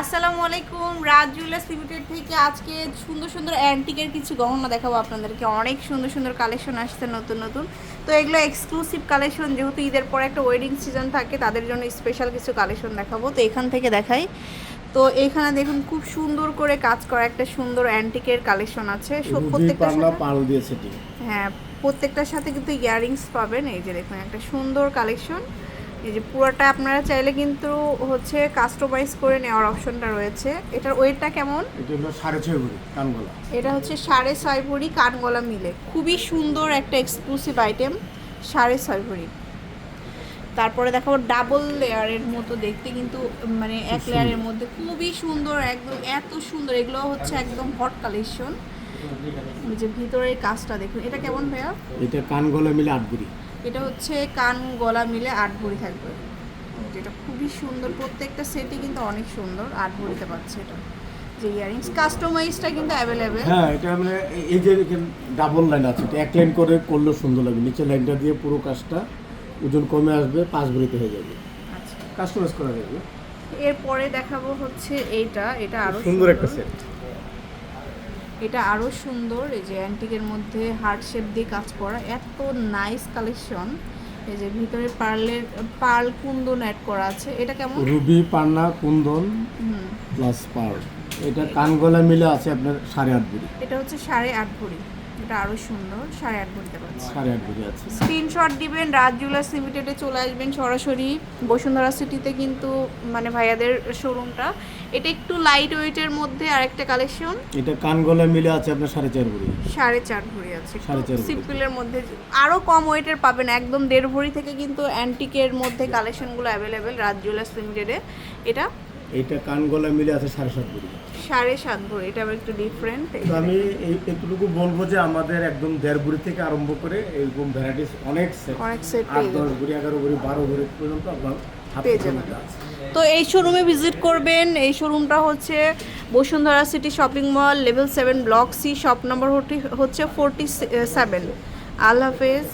আসসালামু আলাইকুম রাজ jewellers limited থেকে আজকে সুন্দর সুন্দর অ্যান্টিকের কিছু গহনা দেখাবো আপনাদেরকে। অনেক সুন্দর সুন্দর কালেকশন আসছে নতুন নতুন। তো এগুলো এক্সক্লুসিভ কালেকশন যেহেতু ঈদের পরে একটা ওয়েডিং সিজন থাকে তাদের জন্য স্পেশাল কিছু কালেকশন দেখাবো। তো এখান থেকে দেখাই। তো এখানে দেখুন খুব সুন্দর করে কাজ করা একটা সুন্দর অ্যান্টিকের কালেকশন আছে। প্রত্যেকটা হ্যাঁ প্রত্যেকটার সাথে কিন্তু ইয়ারিংস পাবেন। এই যে দেখুন একটা সুন্দর কালেকশন এই যে পুরোটা আপনারা চাইলে কিন্তু হচ্ছে কাস্টমাইজ করে নেওয়ার অপশনটা রয়েছে। এটার ওয়েটটা কেমন? এটা হলো সাড়ে ছয় ভরি কানগলা এটা হচ্ছে সাড়ে ছয় ভরি কানগলা মিলে। খুবই সুন্দর একটা এক্সক্লুসিভ আইটেম সাড়ে ছয় ভরি। তারপরে দেখো ডাবল লেয়ারের মতো দেখতে কিন্তু মানে এক লেয়ারের মধ্যে খুবই সুন্দর একদম এত সুন্দর। এগুলো হচ্ছে একদম হট কালেকশন যে ভিতরের কাজটা দেখুন। এটা কেমন ভাইয়া? এটা কানগলা মিলে আট ভরি। এটা হচ্ছে কান গলা মিলে আট ভরি থাকবে। যেটা খুবই সুন্দর। প্রত্যেকটা সেটই কিন্তু অনেক সুন্দর আট ভরিতে পাচ্ছে এটা। যে ইয়ারিংস কাস্টমাইজটা কিন্তু অ্যাভেলেবেল হ্যাঁ এটা মানে এই- যে ডাবল লাইন আছে এটা এক লাইন করে করলেও সুন্দর লাগবে। নিচে লাইনটা দিয়ে পুরো কাজটা ওজন কমে আসবে পাঁচ ভরিতে হয়ে যাবে। আচ্ছা। কাস্টমাইজ করা যাবে। এরপরে দেখাবো হচ্ছে এইটা। এটা আরও সুন্দর একটা সেট এটা আরও সুন্দর এই যে অ্যান্টিকের মধ্যে হার্ট শেপ দিয়ে কাজ করা এত নাইস কালেকশন এই যে ভিতরে পার্লের পার্ল কুন্দন অ্যাড করা আছে এটা কেমন? রুবি পান্না কুন্দন প্লাস পার্ল। এটা কানগলা মিলে আছে আপনার সাড়ে আট ভরি। এটা হচ্ছে সাড়ে আট ভরি। এটা আরও সুন্দর সাড়ে আট সাড়ে ভরি আছে স্ক্রিনশট দিবেন রাজ জুয়েলার্স লিমিটেডে চলে আসবেন সরাসরি। বসুন্ধরা সিটিতে কিন্তু মানে ভাইয়াদের শোরুমটা এটা একটু লাইট ওয়েটের মধ্যে আরেকটা কালেকশন এটা কানগলা মিলে আছে আপনার সাড়ে চার ভরি। সাড়ে চার ভরি আছে। সিম্পলের মধ্যে আরও কম ওয়েটের পাবেন একদম দেড় ভরি থেকে কিন্তু অ্যান্টিকের মধ্যে কালেকশনগুলো অ্যাভেলেবেল রাজ জুয়েলার্স লিমিটেডে এটা এটা কান গলা মিলে আছে সাড়ে সাত ভরি। সাড়ে সাত ভরি এটা আবার একটু ডিফারেন্ট তো আমি এই এতটুকু বলব যে আমাদের একদম দেড় ভরি থেকে আরম্ভ করে এরকম ভ্যারাইটিস অনেক set, অনেক সেট আট দশ ভরি এগারো ভরি বারো ভরি পর্যন্ত আপনার পেয়ে পেয়ে যাবেন। তো এই শোরুমে ভিজিট করবেন এই শোরুমটা হচ্ছে Bashundhara city shopping mall level seven block C shop number হচ্ছে ফোরটি সেভেন আল্লাহ হাফেজ।